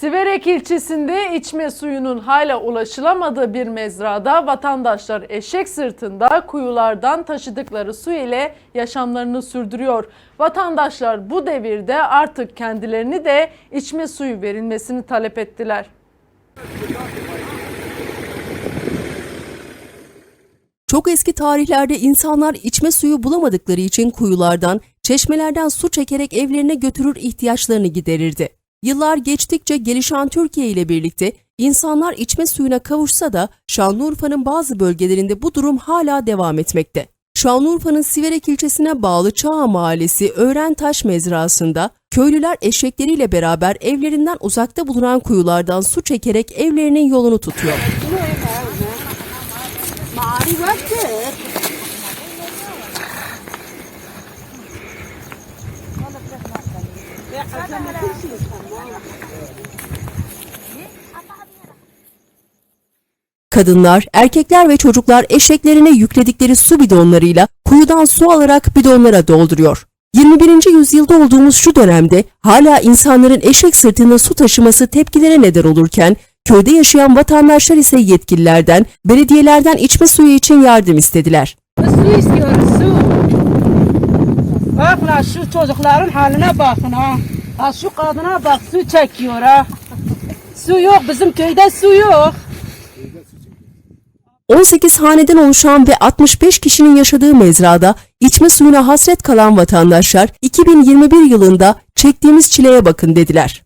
Siverek ilçesinde içme suyunun hala ulaşılamadığı bir mezrada vatandaşlar eşek sırtında kuyulardan taşıdıkları su ile yaşamlarını sürdürüyor. Vatandaşlar bu devirde artık kendilerini de içme suyu verilmesini talep ettiler. Çok eski tarihlerde insanlar içme suyu bulamadıkları için kuyulardan, çeşmelerden su çekerek evlerine götürür ihtiyaçlarını giderirdi. Yıllar geçtikçe gelişen Türkiye ile birlikte insanlar içme suyuna kavuşsa da Şanlıurfa'nın bazı bölgelerinde bu durum hala devam etmekte. Şanlıurfa'nın Siverek ilçesine bağlı Çağ Mahallesi Öğrentaş mezrasında köylüler eşekleriyle beraber evlerinden uzakta bulunan kuyulardan su çekerek evlerinin yolunu tutuyor. Kadınlar, erkekler ve çocuklar eşeklerine yükledikleri su bidonlarıyla kuyudan su alarak bidonlara dolduruyor. 21. yüzyılda olduğumuz şu dönemde hala insanların eşek sırtında su taşıması tepkilere neden olurken köyde yaşayan vatandaşlar ise yetkililerden, belediyelerden içme suyu için yardım istediler. Su istiyoruz su. Bak la şu çocukların haline bakın ha. Ha şu kadına bak su çekiyor ha. Su yok bizim köyde su yok. 18 haneden oluşan ve 65 kişinin yaşadığı mezrada içme suyuna hasret kalan vatandaşlar 2021 yılında çektiğimiz çileye bakın dediler.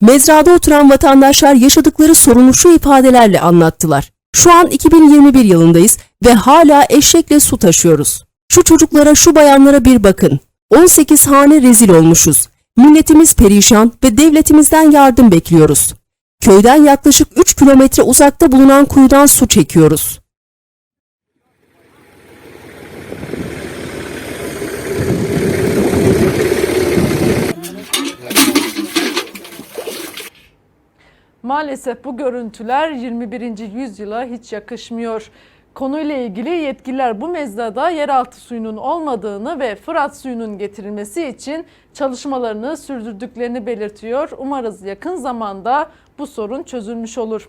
Mezrada oturan vatandaşlar yaşadıkları sorunu şu ifadelerle anlattılar. Şu an 2021 yılındayız ve hala eşekle su taşıyoruz. Şu çocuklara şu bayanlara bir bakın. 18 hane rezil olmuşuz. Milletimiz perişan ve devletimizden yardım bekliyoruz. Köyden yaklaşık 3 kilometre uzakta bulunan kuyudan su çekiyoruz. Maalesef bu görüntüler 21. yüzyıla hiç yakışmıyor. Konuyla ilgili yetkililer bu mezrada yeraltı suyunun olmadığını ve Fırat suyunun getirilmesi için çalışmalarını sürdürdüklerini belirtiyor. Umarız yakın zamanda bu sorun çözülmüş olur.